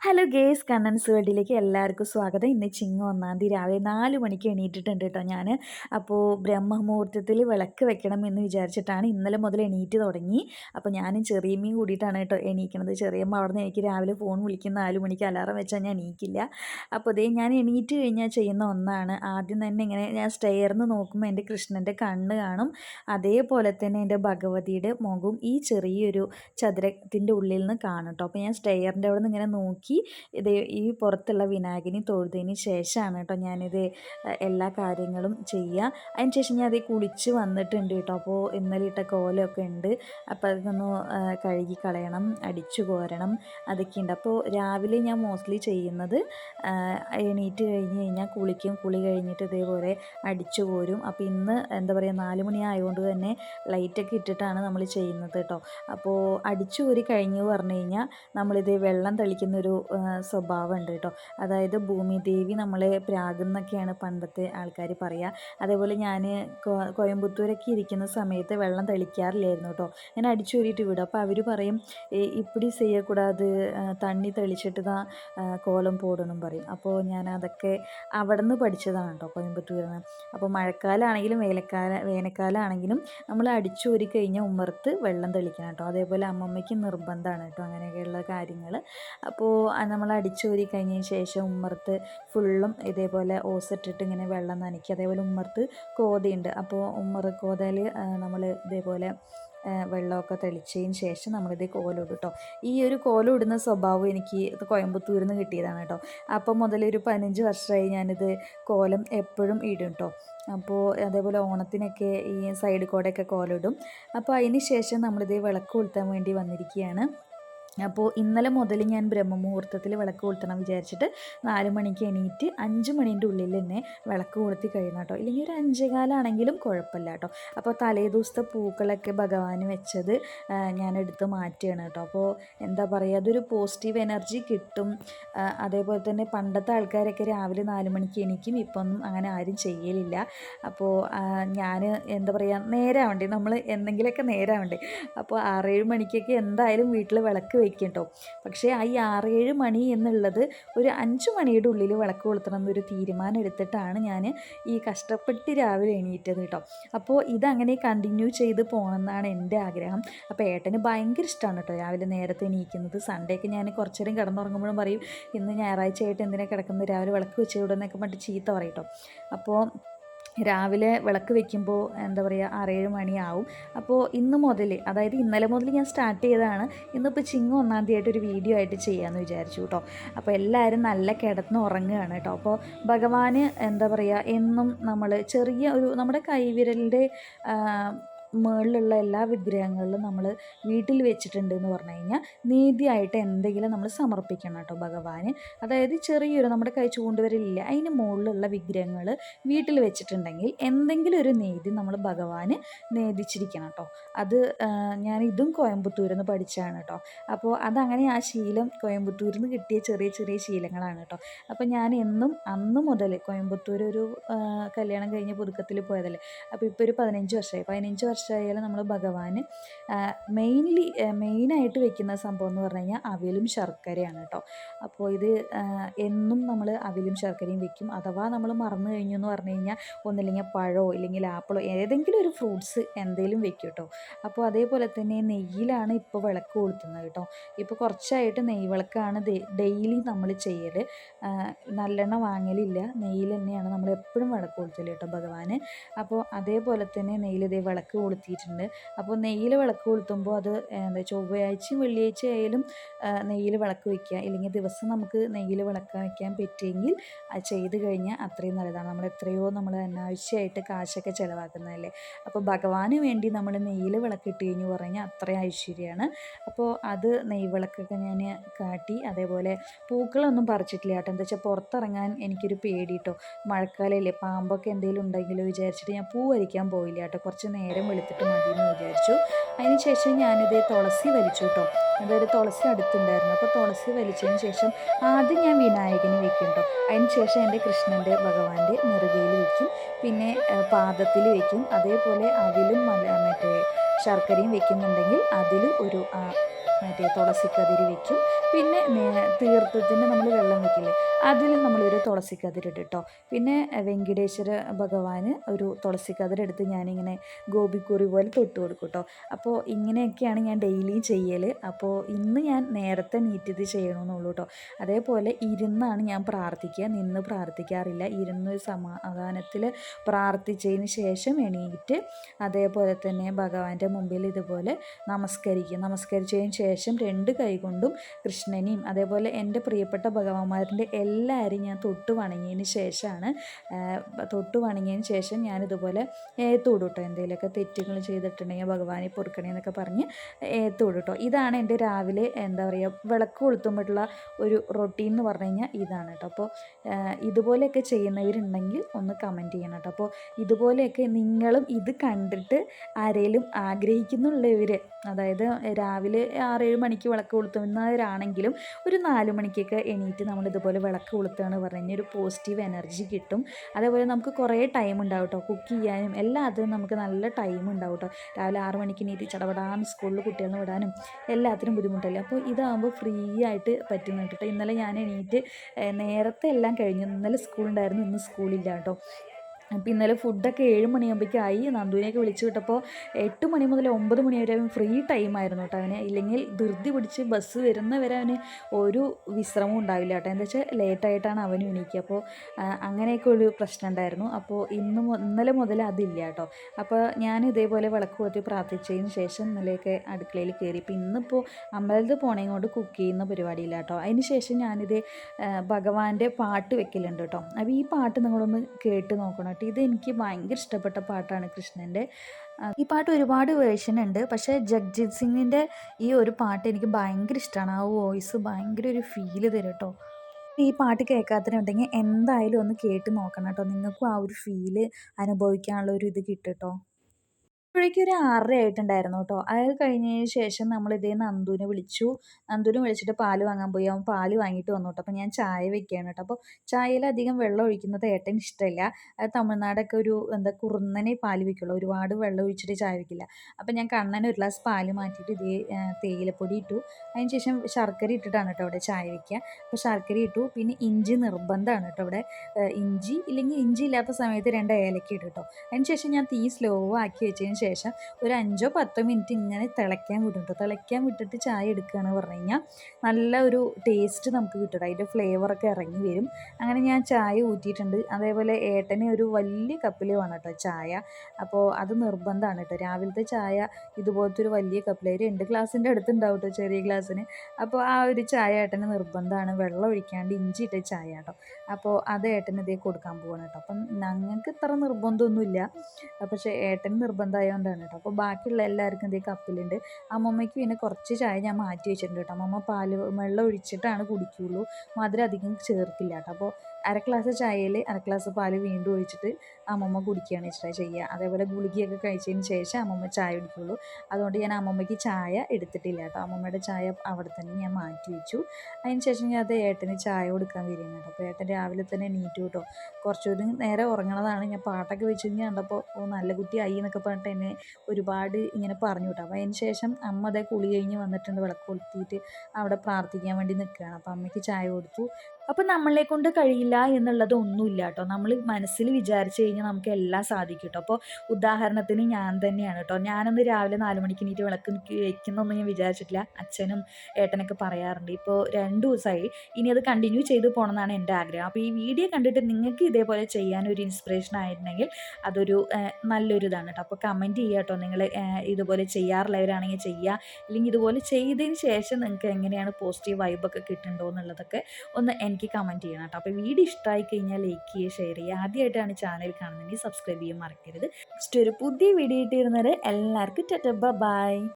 Hello guys Kannans വേൾഡിലേക്ക് എല്ലാവർക്കും സ്വാഗതം. ഇന്ന് ചിങ്ങ ഒന്നാം തീയതി രാവിലെ നാല് മണിക്ക് എണീറ്റിട്ടുണ്ട് കേട്ടോ ഞാൻ അപ്പോൾ ബ്രഹ്മമുഹൂർത്തത്തിൽ വിളക്ക് വെക്കണം എന്ന് വിചാരിച്ചിട്ടാണ് ഇന്നലെ മുതൽ എണീറ്റ് തുടങ്ങി. അപ്പോൾ ഞാനും ചെറിയമ്മയും കൂടിയിട്ടാണ് കേട്ടോ എണീക്കണത്. ചെറിയമ്മ അവിടെ നിന്ന് എനിക്ക് രാവിലെ ഫോൺ വിളിക്കുന്ന നാല് മണിക്ക് അലാറം വെച്ചാൽ ഞാൻ എണീക്കില്ല. അപ്പോൾ അതേ ഞാൻ എണീറ്റ് കഴിഞ്ഞാൽ ചെയ്യുന്ന ഒന്നാണ്. ആദ്യം തന്നെ ഇങ്ങനെ ഞാൻ സ്റ്റെയർന്ന് നോക്കുമ്പോൾ എന്റെ കൃഷ്ണന്റെ കണ്ണ് കാണും. അതേപോലെ തന്നെ എന്റെ ഭഗവതിയുടെ മുഖവും ഈ ചെറിയൊരു ചതുരത്തിന്റെ ഉള്ളിൽ നിന്ന് കാണും കേട്ടോ. അപ്പോൾ ഞാൻ സ്റ്റെയറിന്റെ അവിടെ നിന്ന് ഇങ്ങനെ നോക്കി ഇത് ഈ പുറത്തുള്ള വിനാഗിനി തൊഴുതതിന് ശേഷമാണ് കേട്ടോ ഞാനിത് എല്ലാ കാര്യങ്ങളും ചെയ്യുക. അതിന് ശേഷം ഞാൻ അത് കുളിച്ച് വന്നിട്ടുണ്ട് കേട്ടോ. അപ്പോൾ ഇന്നലെ ഇട്ട കോലമൊക്കെ ഉണ്ട്. അപ്പോൾ അതൊന്ന് കഴുകി കളയണം അടിച്ചു കോരണം അതൊക്കെ ഉണ്ട്. അപ്പോൾ രാവിലെ ഞാൻ മോസ്റ്റ്ലി ചെയ്യുന്നത് എണീറ്റ് കഴിഞ്ഞ് കഴിഞ്ഞാൽ കുളിക്കും. കുളി കഴിഞ്ഞിട്ട് ഇതേപോലെ അടിച്ചു കോരും. അപ്പോൾ ഇന്ന് എന്താ പറയുക നാല് മണി ആയതുകൊണ്ട് തന്നെ ലൈറ്റൊക്കെ ഇട്ടിട്ടാണ് നമ്മൾ ചെയ്യുന്നത് കേട്ടോ. അപ്പോൾ അടിച്ചു കോരി കഴിഞ്ഞു പറഞ്ഞു കഴിഞ്ഞാൽ നമ്മളിത് വെള്ളം തെളിക്കുന്നൊരു സ്വഭാവം ഉണ്ട് കേട്ടോ. അതായത് ഭൂമിദേവി നമ്മളെ പ്രാകുന്നൊക്കെയാണ് പണ്ടത്തെ ആൾക്കാർ പറയുക അതേപോലെ ഞാൻ കോയമ്പത്തൂരൊക്കെ ഇരിക്കുന്ന സമയത്ത് വെള്ളം തെളിക്കാറില്ലായിരുന്നു കേട്ടോ. ഞാൻ അടിച്ചൂരിയിട്ട് വിടും. അപ്പോൾ അവർ പറയും ഇപ്പിടി ചെയ്യക്കൂടാതെ. തണ്ണി തെളിച്ചിട്ട് താ കോലം പോടണം പറയും. അപ്പോൾ ഞാൻ അതൊക്കെ അവിടെ നിന്ന് പഠിച്ചതാണ് കേട്ടോ കോയമ്പത്തൂരിൽ നിന്ന് അപ്പോൾ മഴക്കാലമാണെങ്കിലും വേനൽക്കാല വേനൽക്കാലമാണെങ്കിലും നമ്മൾ അടിച്ചൂരി കഴിഞ്ഞാൽ ഉമ്മർത്ത് വെള്ളം തെളിക്കണം കേട്ടോ. അതേപോലെ അമ്മമ്മയ്ക്ക് നിർബന്ധമാണ് കേട്ടോ അങ്ങനെയൊക്കെയുള്ള കാര്യങ്ങൾ അപ്പോൾ നമ്മൾ അടിച്ചോരി കഴിഞ്ഞതിന് ശേഷം ഉമ്മർത്ത് ഫുള്ളും ഇതേപോലെ ഓസിട്ടിട്ട് ഇങ്ങനെ വെള്ളം നനയ്ക്കുക അതേപോലെ ഉമ്മർത്ത് കോതയുണ്ട്. അപ്പോൾ ഉമ്മർ കോതയിൽ നമ്മൾ ഇതേപോലെ വെള്ളമൊക്കെ തെളിച്ചതിന് ശേഷം നമ്മളിത് കോലം ഇടും കേട്ടോ ഈ ഒരു കോലം ഇടുന്ന സ്വഭാവം എനിക്ക് കോയമ്പത്തൂരിൽ നിന്ന് കിട്ടിയതാണ് കേട്ടോ അപ്പം മുതൽ ഒരു പതിനഞ്ച് വർഷമായി ഞാനിത് കോലം എപ്പോഴും ഇടും കേട്ടോ അപ്പോൾ അതേപോലെ ഓണത്തിനൊക്കെ ഈ സൈഡ് കൂടെയൊക്കെ കോലം ഇടും അപ്പോൾ അതിന് ശേഷം നമ്മളിത് വിളക്ക് കൊളുത്താൻ വേണ്ടി വന്നിരിക്കുകയാണ് അപ്പോൾ ഇന്നലെ മുതൽ ഞാൻ ബ്രഹ്മമുഹൂർത്തത്തിൽ വിളക്ക് കൊളുത്തണം വിചാരിച്ചിട്ട് നാല് മണിക്ക് എണീറ്റ് അഞ്ച് മണീന്റെ ഉള്ളിൽ തന്നെ വിളക്ക് കൊളുത്തി കഴിയണം കേട്ടോ. ഇല്ലെങ്കിൽ ഒരു അഞ്ചേകാലാണെങ്കിലും കുഴപ്പമില്ല കേട്ടോ. അപ്പോൾ തലേ ദിവസത്തെ പൂക്കളൊക്കെ ഭഗവാന് വെച്ചത് ഞാൻ എടുത്ത് മാറ്റുകയാണ് കേട്ടോ. അപ്പോൾ എന്താ പറയുക അതൊരു പോസിറ്റീവ് എനർജി കിട്ടും. അതേപോലെ തന്നെ പണ്ടത്തെ ആൾക്കാരൊക്കെ രാവിലെ നാല് മണിക്ക് എണീക്കും ഇപ്പൊന്നും അങ്ങനെ ആരും ചെയ്യലില്ല. അപ്പോൾ ഞാൻ എന്താ പറയുക നേരാവണ്ടേ നമ്മൾ എന്തെങ്കിലുമൊക്കെ നേരാവണ്ടേ. അപ്പോൾ ആറേഴ് മണിക്കൊക്കെ എന്തായാലും വീട്ടിൽ വിളക്ക് വയ്ക്കും കേട്ടോ പക്ഷേ ആ ഈ ആറേഴ് മണി എന്നുള്ളത് ഒരു അഞ്ച് മണിയുടെ ഉള്ളിൽ വിളക്ക് കൊളുത്തണം എന്നൊരു തീരുമാനം എടുത്തിട്ടാണ് ഞാൻ ഈ കഷ്ടപ്പെട്ട് രാവിലെ എണീറ്റത് കേട്ടോ അപ്പോൾ ഇതങ്ങനെ കണ്ടിന്യൂ ചെയ്ത് പോകണമെന്നാണ് എന്റെ ആഗ്രഹം. അപ്പോൾ ഏട്ടന് ഭയങ്കര ഇഷ്ടമാണ് കേട്ടോ രാവിലെ നേരത്തെ എണീക്കുന്നത്. സൺഡേ ഒക്കെ ഞാൻ കുറച്ചു നേരം കിടന്നുറങ്ങുമ്പോഴും പറയും ഇന്ന് ഞായറാഴ്ച ആയിട്ട് എന്തിനാണ് കിടക്കുന്നത് രാവിലെ വിളക്ക് വെച്ച് വിടുന്നൊക്കെ പറഞ്ഞിട്ട് ചീത്ത പറയും കേട്ടോ അപ്പോൾ രാവിലെ വിളക്ക് വെക്കുമ്പോൾ എന്താ പറയുക ആറേഴ് മണിയാവും. അപ്പോൾ ഇന്ന് മുതൽ അതായത് ഇന്നലെ മുതൽ ഞാൻ സ്റ്റാർട്ട് ചെയ്തതാണ്. ഇന്നിപ്പോൾ ചിങ്ങ ഒന്നാം തീയതി ഒരു വീഡിയോ ആയിട്ട് ചെയ്യാമെന്ന് വിചാരിച്ചു കേട്ടോ അപ്പോൾ എല്ലാവരും നല്ല കിടന്ന് ഉറങ്ങുകയാണ് കേട്ടോ അപ്പോൾ ഭഗവാന് എന്താ പറയുക എന്നും നമ്മൾ ചെറിയ ഒരു നമ്മുടെ കൈവിരലിന്റെ മുകളിലുള്ള എല്ലാ വിഗ്രഹങ്ങളിലും നമ്മൾ വീട്ടിൽ വെച്ചിട്ടുണ്ട് എന്ന് പറഞ്ഞു കഴിഞ്ഞാൽ നീതിയായിട്ട് എന്തെങ്കിലും നമ്മൾ സമർപ്പിക്കണം കേട്ടോ ഭഗവാന്. അതായത് ചെറിയൊരു നമ്മുടെ കൈ ചൂണ്ടുവരലില്ല അതിന് മുകളിലുള്ള വിഗ്രഹങ്ങൾ വീട്ടിൽ വെച്ചിട്ടുണ്ടെങ്കിൽ എന്തെങ്കിലും ഒരു നീതി നമ്മൾ ഭഗവാന് നേദിച്ചിരിക്കണം കേട്ടോ. അത് ഞാൻ ഇതും കോയമ്പത്തൂരിൽ നിന്ന് പഠിച്ചാണ് കേട്ടോ. അപ്പോൾ അതങ്ങനെ ആ ശീലം കോയമ്പത്തൂരിൽ നിന്ന് കിട്ടിയ ചെറിയ ചെറിയ ശീലങ്ങളാണ് കേട്ടോ. അപ്പോൾ ഞാൻ എന്നും അന്ന് മുതൽ കോയമ്പത്തൂർ ഒരു കല്യാണം കഴിഞ്ഞ് പുതുക്കത്തിൽ പോയതല്ലേ അപ്പോൾ ഇപ്പോൾ ഒരു പതിനഞ്ച് വർഷമായി. പതിനഞ്ച് വർഷമായാലും നമ്മൾ ഭഗവാന് മെയിൻലി മെയിനായിട്ട് വെക്കുന്ന സംഭവം എന്ന് പറഞ്ഞു കഴിഞ്ഞാൽ അവിലും ശർക്കരയാണ് കേട്ടോ അപ്പോൾ ഇത് എന്നും നമ്മൾ അവിലും ശർക്കരയും വെക്കും. അഥവാ നമ്മൾ മറന്നു കഴിഞ്ഞു എന്ന് പറഞ്ഞു കഴിഞ്ഞാൽ ഒന്നില്ലെങ്കിൽ പഴമോ ഇല്ലെങ്കിൽ ആപ്പിളോ ഏതെങ്കിലും ഒരു ഫ്രൂട്ട്സ് എന്തെങ്കിലും വെക്കും കേട്ടോ അപ്പോൾ അതേപോലെ തന്നെ നെയ്യിലാണ് ഇപ്പോൾ വിളക്ക് കൊളുത്തുന്നത് കേട്ടോ ഇപ്പോൾ കുറച്ചായിട്ട് നെയ്യ് വിളക്കാണ് ഡെയിലി നമ്മൾ ചെയ്യൽ നല്ലെണ്ണ വാങ്ങലില്ല. നെയ്യിൽ തന്നെയാണ് നമ്മൾ എപ്പോഴും വിളക്ക് കൊളുത്തൽ കേട്ടോ ഭഗവാന്. അപ്പോൾ അതേപോലെ തന്നെ നെയ്യിൽ ഇതേ വിളക്ക് കൊളുത്തിയിട്ടുണ്ട്. അപ്പോൾ നെയ്യിൽ വിളക്ക് കൊളുത്തുമ്പോൾ അത് എന്താ ചൊവ്വയാഴ്ചയും വെള്ളിയാഴ്ച ആയാലും നെയ്യിൽ വിളക്ക് വയ്ക്കുക. ഇല്ലെങ്കിൽ ദിവസം നമുക്ക് നെയ്യിൽ വിളക്ക് വയ്ക്കാൻ പറ്റിയെങ്കിൽ അത് ചെയ്ത് കഴിഞ്ഞാൽ അത്രയും നല്ലതാണ്. നമ്മൾ എത്രയോ നമ്മൾ അനാവശ്യമായിട്ട് കാശൊക്കെ ചിലവാക്കുന്നതല്ലേ? അപ്പോൾ ഭഗവാന് വേണ്ടി നമ്മൾ നെയ്യിൽ വിളക്ക് ഇട്ട് കഴിഞ്ഞ് പറഞ്ഞാൽ അത്രയും ഐശ്വര്യമാണ്. അപ്പോൾ അത് നെയ്യ് വിളക്കൊക്കെ ഞാൻ കാട്ടി. അതേപോലെ പൂക്കളൊന്നും പറിച്ചിട്ടില്ല കേട്ടോ. എന്താ വെച്ചാൽ പുറത്തിറങ്ങാൻ എനിക്കൊരു പേടി കേട്ടോ മഴക്കാലമല്ലേ പാമ്പൊക്കെ എന്തെങ്കിലും ഉണ്ടെങ്കിലോ വിചാരിച്ചിട്ട് ഞാൻ പൂ വരിക്കാൻ പോയില്ല കേട്ടോ. കുറച്ച് നേരം വെളുത്തിട്ട് മതി എന്ന് വിചാരിച്ചു. അതിന് ശേഷം ഞാനിത് തുളസി വലിച്ചു കേട്ടോ. അതൊരു തുളസി അടുത്തുണ്ടായിരുന്നു. അപ്പോൾ തുളസി വലിച്ചതിന് ശേഷം ആദ്യം ഞാൻ വിനായകന് വെക്കും കേട്ടോ. അതിന് ശേഷം എന്റെ കൃഷ്ണന്റെ ഭഗവാന്റെ നെറുകയിൽ വെക്കും. പിന്നെ പാദത്തിൽ വെക്കും. അതേപോലെ അവിലും മറ്റേ ശർക്കരയും വെക്കുന്നുണ്ടെങ്കിൽ അതിലും ഒരു മറ്റേ തുളസിക്കതിരി വെക്കും. പിന്നെ തീർത്ഥത്തിന് നമ്മൾ വെള്ളം വെക്കില്ലേ? അതിലും നമ്മളൊരു തുളസിക്കതിരിട്ട് കേട്ടോ പിന്നെ വെങ്കടേശ്വര ഭഗവാന് ഒരു തുളസിക്കതിരെടുത്ത് ഞാനിങ്ങനെ ഗോപിക്കുറി പോലെ തൊട്ട് കൊടുക്കും കേട്ടോ അപ്പോൾ ഇങ്ങനെയൊക്കെയാണ് ഞാൻ ഡെയിലി ചെയ്യൽ അപ്പോൾ ഇന്ന് ഞാൻ നേരത്തെ നീറ്റ് ഇത് ചെയ്യണമെന്നുള്ളൂ കേട്ടോ അതേപോലെ ഇരുന്നാണ് ഞാൻ പ്രാർത്ഥിക്കുക. നിന്ന് പ്രാർത്ഥിക്കാറില്ല. ഇരുന്ന് സമാധാനത്തിൽ പ്രാർത്ഥിച്ചതിന് ശേഷം എണീറ്റ് അതേപോലെ തന്നെ ഭഗവാന്റെ മുമ്പിൽ ഇതുപോലെ നമസ്കരിക്കും. നമസ്കരിച്ചതിന് ശേഷം രണ്ട് കൈകൊണ്ടും കൃഷ്ണനെയും അതേപോലെ എന്റെ പ്രിയപ്പെട്ട ഭഗവാന്മാരുടെ എല്ലാവരെയും ഞാൻ തൊട്ട് വണങ്ങിയതിന് ശേഷമാണ് തൊട്ട് വണങ്ങിയതിന് ശേഷം ഞാനിതുപോലെ ഏത്തോടും കേട്ടോ എന്തെങ്കിലുമൊക്കെ തെറ്റുകൾ ചെയ്തിട്ടുണ്ടെങ്കിൽ ഭഗവാനെ പൊറുക്കണേ എന്നൊക്കെ പറഞ്ഞ് ഏത്തോടും കേട്ടോ ഇതാണ് എന്റെ രാവിലെ എന്താ പറയുക വിളക്ക് കൊളുത്തുമ്പോഴുള്ള ഒരു റൊട്ടീൻ എന്ന് പറഞ്ഞു കഴിഞ്ഞാൽ ഇതാണ് കേട്ടോ. അപ്പോൾ ഇതുപോലെയൊക്കെ ചെയ്യുന്നവരുണ്ടെങ്കിൽ ഒന്ന് കമന്റ് ചെയ്യണം കേട്ടോ. അപ്പോൾ ഇതുപോലെയൊക്കെ നിങ്ങളും ഇത് കണ്ടിട്ട് ആരെങ്കിലും ആഗ്രഹിക്കുന്നുള്ളവർ അതായത് രാവിലെ ആറേഴ് മണിക്ക് വിളക്ക് കൊളുത്തുന്നവരാണെങ്കിലും ഒരു നാല് മണിക്കൊക്കെ എണീറ്റ് നമ്മൾ ഇതുപോലെ വിളക്ക് കൊളുത്തുകയാണ് പറഞ്ഞു ഒരു പോസിറ്റീവ് എനർജി കിട്ടും. അതേപോലെ നമുക്ക് കുറേ ടൈം ഉണ്ടാവും കേട്ടോ കുക്ക് ചെയ്യാനും എല്ലാത്തിനും നമുക്ക് നല്ല ടൈം ഉണ്ടാവും കേട്ടോ രാവിലെ ആറ് മണിക്ക് എണീറ്റ് ചടപടാൻ സ്കൂളിൽ കുട്ടികളെ വിടാനും എല്ലാത്തിനും ബുദ്ധിമുട്ടല്ലേ? അപ്പോൾ ഇതാകുമ്പോൾ ഫ്രീ ആയിട്ട് പറ്റുന്നുണ്ട് കേട്ടോ ഇന്നലെ ഞാൻ എണീറ്റ് നേരത്തെ എല്ലാം കഴിഞ്ഞു. ഇന്നലെ സ്കൂളുണ്ടായിരുന്നു ഇന്ന് സ്കൂളില്ല കേട്ടോ അപ്പോൾ ഇന്നലെ ഫുഡൊക്കെ ഏഴ് മണിയാകുമ്പോഴേക്കും ആയി നന്ദുവിനെയൊക്കെ വിളിച്ചു വിട്ടപ്പോൾ എട്ട് മണി മുതൽ ഒമ്പത് മണി വരെ അവൻ ഫ്രീ ടൈം ആയിരുന്നു കേട്ടോ അവന്. ഇല്ലെങ്കിൽ ധൃതി പിടിച്ച് ബസ് വരുന്ന വരെ അവന് ഒരു വിശ്രമവും ഉണ്ടാവില്ല കേട്ടോ. എന്താ വെച്ചാൽ ലേറ്റായിട്ടാണ് അവനും എണീക്കുക. അപ്പോൾ അങ്ങനെയൊക്കെ ഒരു പ്രശ്നം ഉണ്ടായിരുന്നു. അപ്പോൾ ഇന്ന് ഇന്നലെ മുതൽ അതില്ല കേട്ടോ. അപ്പോൾ ഞാൻ ഇതേപോലെ വിളക്ക് കൊളുത്തി പ്രാർത്ഥിച്ചതിന് ശേഷം ഇന്നലെയൊക്കെ അടുക്കളയിൽ കയറി. ഇപ്പോൾ ഇന്നിപ്പോൾ അമ്പലത്തിൽ പോണേയും കൊണ്ട് കുക്ക് ചെയ്യുന്ന പരിപാടിയില്ല കേട്ടോ. അതിന് ശേഷം ഞാനിത് ഭഗവാന്റെ പാട്ട് വെക്കലുണ്ട് കേട്ടോ. അപ്പോൾ ഈ പാട്ട് നിങ്ങളൊന്ന് കേട്ട് നോക്കണം പാട്ട്. ഇത് എനിക്ക് ഭയങ്കര ഇഷ്ടപ്പെട്ട പാട്ടാണ് കൃഷ്ണന്റെ. ഈ പാട്ട് ഒരുപാട് വേർഷൻ ഉണ്ട്. പക്ഷേ ജഗ്ജിത് സിംഗിന്റെ ഈ ഒരു പാട്ട് എനിക്ക് ഭയങ്കര ഇഷ്ടമാണ് ആ വോയിസ് ഭയങ്കര ഒരു ഫീൽ തരും കേട്ടോ. ഈ പാട്ട് കേൾക്കാത്തതിനുണ്ടെങ്കിൽ എന്തായാലും ഒന്ന് കേട്ട് നോക്കണം കേട്ടോ. നിങ്ങൾക്കും ആ ഒരു ഫീൽ അനുഭവിക്കാനുള്ള ഒരു ഇത് കിട്ടും കേട്ടോ. അപ്പോഴേക്കും ഒരു ആറര ആയിട്ടുണ്ടായിരുന്നു കേട്ടോ അത് കഴിഞ്ഞതിന് ശേഷം നമ്മൾ ഇതേ നന്ദുവിനെ വിളിച്ചു. നന്ദുവിനെ വിളിച്ചിട്ട് പാൽ വാങ്ങാൻ പോയി. അവൻ പാൽ വാങ്ങിയിട്ട് വന്നു കേട്ടോ അപ്പോൾ ഞാൻ ചായ വെക്കുകയാണ് കേട്ടോ അപ്പോൾ ചായയിൽ അധികം വെള്ളം ഒഴിക്കുന്നത് ഏട്ടന് ഇഷ്ടമില്ല അത് തമിഴ്നാടൊക്കെ ഒരു എന്താ കുറുന്നനെ പാൽ വയ്ക്കുള്ളൂ. ഒരുപാട് വെള്ളം ഒഴിച്ചിട്ട് ചായ വയ്ക്കില്ല. അപ്പോൾ ഞാൻ കണ്ണന് ഒരു ഗ്ലാസ് പാൽ മാറ്റിയിട്ട് ഇതേ തേയിലപ്പൊടി ഇട്ടു. അതിന് ശേഷം ശർക്കര ഇട്ടിട്ടാണ് കേട്ടോ അവിടെ ചായ വയ്ക്കുക അപ്പോൾ ശർക്കര ഇട്ടു. പിന്നെ ഇഞ്ചി നിർബന്ധമാണ് കേട്ടോ അവിടെ. ഇഞ്ചി ഇല്ലെങ്കിൽ ഇഞ്ചി ഇല്ലാത്ത സമയത്ത് രണ്ട് ഏലക്ക ഇട്ടു കേട്ടോ അതിന് ശേഷം ഞാൻ തീ സ്ലോ ആക്കി വെച്ചതിന് ശേഷം ഒരു അഞ്ചോ പത്തോ മിനിറ്റ് ഇങ്ങനെ തിളയ്ക്കാൻ വിടും കേട്ടോ തിളയ്ക്കാൻ വിട്ടിട്ട് ചായ എടുക്കുകയാണ് പറഞ്ഞു കഴിഞ്ഞാൽ നല്ല ഒരു ടേസ്റ്റ് നമുക്ക് കിട്ടും അതിന്റെ ഫ്ലേവറൊക്കെ ഇറങ്ങി വരും. അങ്ങനെ ഞാൻ ചായ ഊറ്റിയിട്ടുണ്ട്. അതേപോലെ ഏട്ടനെ ഒരു വലിയ കപ്പിൽ വേണം കേട്ടോ ചായ. അപ്പോൾ അത് നിർബന്ധമാണ് കേട്ടോ രാവിലത്തെ ചായ ഇതുപോലത്തെ ഒരു വലിയ കപ്പിൽ രണ്ട് ഗ്ലാസിന്റെ അടുത്തുണ്ടാവും കേട്ടോ ചെറിയ ഗ്ലാസ്സിന് അപ്പോൾ ആ ഒരു ചായ ഏട്ടന് നിർബന്ധമാണ്. വെള്ളം ഒഴിക്കാണ്ട് ഇഞ്ചി ഇട്ട ചായ കേട്ടോ അപ്പോൾ അത് ഏട്ടന് കൊടുക്കാൻ പോവാണ് കേട്ടോ അപ്പം ഞങ്ങൾക്ക് ഇത്ര നിർബന്ധമൊന്നുമില്ല. പക്ഷേ ഏട്ടൻ നിർബന്ധമായ ആയതുകൊണ്ടാണ് കേട്ടോ അപ്പോൾ ബാക്കിയുള്ള എല്ലാവർക്കും ഇതേ കപ്പിലുണ്ട്. അമ്മമ്മയ്ക്ക് പിന്നെ കുറച്ച് ചായ ഞാൻ മാറ്റി വെച്ചിട്ടുണ്ട് കേട്ടോ അമ്മമ്മ പാൽ വെള്ളം ഒഴിച്ചിട്ടാണ് കുടിക്കുകയുള്ളൂ മധുരം അധികം ചേർക്കില്ല കേട്ടോ അപ്പോൾ അര ഗ്ലാസ് ചായയിൽ അര ഗ്ലാസ് പാൽ വീണ്ടും ഒഴിച്ചിട്ട് അമ്മമ്മ കുടിക്കുകയാണ് ഇഷ്ടം ചെയ്യുക. അതേപോലെ ഗുളികയൊക്കെ കഴിച്ചതിന് ശേഷം അമ്മമ്മ ചായ കുടിക്കുള്ളൂ. അതുകൊണ്ട് ഞാൻ അമ്മമ്മയ്ക്ക് ചായ എടുത്തിട്ടില്ല കേട്ടോ. അമ്മമ്മയുടെ ചായ അവിടെ തന്നെ ഞാൻ മാറ്റി വെച്ചു. അതിന് ശേഷം ഞാൻ അത് ഏട്ടന് ചായ കൊടുക്കാൻ വരികയാണ് കേട്ടോ. അപ്പോൾ ഏട്ടൻ രാവിലെ തന്നെ നീറ്റ് കേട്ടോ. കുറച്ചുകൂടി നേരെ ഉറങ്ങണതാണ്. ഞാൻ പാട്ടൊക്കെ വെച്ച് കണ്ടപ്പോൾ ഓ നല്ല കുട്ടി ആയി എന്നൊക്കെ പറഞ്ഞിട്ട് എന്നെ ഒരുപാട് ഇങ്ങനെ പറഞ്ഞു കേട്ടോ. അപ്പോൾ അതിന് ശേഷം അമ്മ അതേ കുളി കഴിഞ്ഞ് വന്നിട്ടുണ്ട് വിളക്ക് കൊളുത്തിയിട്ട് അവിടെ പ്രാർത്ഥിക്കാൻ വേണ്ടി നിൽക്കുകയാണ്. അപ്പോൾ അമ്മയ്ക്ക് ചായ കൊടുത്തു. അപ്പോൾ നമ്മളെ കൊണ്ട് കഴിയില്ല എന്നുള്ളത് ഒന്നുമില്ല കേട്ടോ. നമ്മൾ മനസ്സിൽ വിചാരിച്ചു കഴിഞ്ഞാൽ നമുക്ക് എല്ലാം സാധിക്കും കേട്ടോ. അപ്പോൾ ഉദാഹരണത്തിന് ഞാൻ തന്നെയാണ് കേട്ടോ. ഞാനൊന്ന് രാവിലെ നാല് മണിക്ക് നീറ്റ് വിളക്ക് വയ്ക്കുന്നൊന്നും ഞാൻ വിചാരിച്ചിട്ടില്ല. അച്ഛനും ഏട്ടനൊക്കെ പറയാറുണ്ട്. ഇപ്പോൾ രണ്ട് ദിവസമായി ഇനി അത് കണ്ടിന്യൂ ചെയ്ത് പോകണമെന്നാണ് എന്റെ ആഗ്രഹം. അപ്പോൾ ഈ വീഡിയോ കണ്ടിട്ട് നിങ്ങൾക്ക് ഇതേപോലെ ചെയ്യാൻ ഒരു ഇൻസ്പിറേഷൻ ആയിരുന്നെങ്കിൽ അതൊരു നല്ലൊരു ഇതാണ് കേട്ടോ. അപ്പോൾ കമന്റ് ചെയ്യുക കേട്ടോ. നിങ്ങൾ ഇതുപോലെ ചെയ്യാറുള്ളവരാണെങ്കിൽ ചെയ്യുക. അല്ലെങ്കിൽ ഇതുപോലെ ചെയ്തതിന് ശേഷം നിങ്ങൾക്ക് എങ്ങനെയാണ് പോസിറ്റീവ് വൈബൊക്കെ കിട്ടുന്നുണ്ടോ എന്നുള്ളതൊക്കെ ഒന്ന് എനിക്ക് കമന്റ് ചെയ്യണം കേട്ടോ. അപ്പോൾ വീഡിയോ ഇഷ്ടമായി കഴിഞ്ഞാൽ ലൈക്ക് ചെയ്യുക ഷെയർ ചെയ്യുക. ആദ്യമായിട്ടാണ് ചാനൽ കാണുന്നതെങ്കിൽ സബ്സ്ക്രൈബ് ചെയ്യാൻ മറക്കരുത്. നെക്സ്റ്റ് ഒരു പുതിയ വീഡിയോ ഇട്ടിരുന്നത് എല്ലാവർക്കും ടെറ്റ ബൈ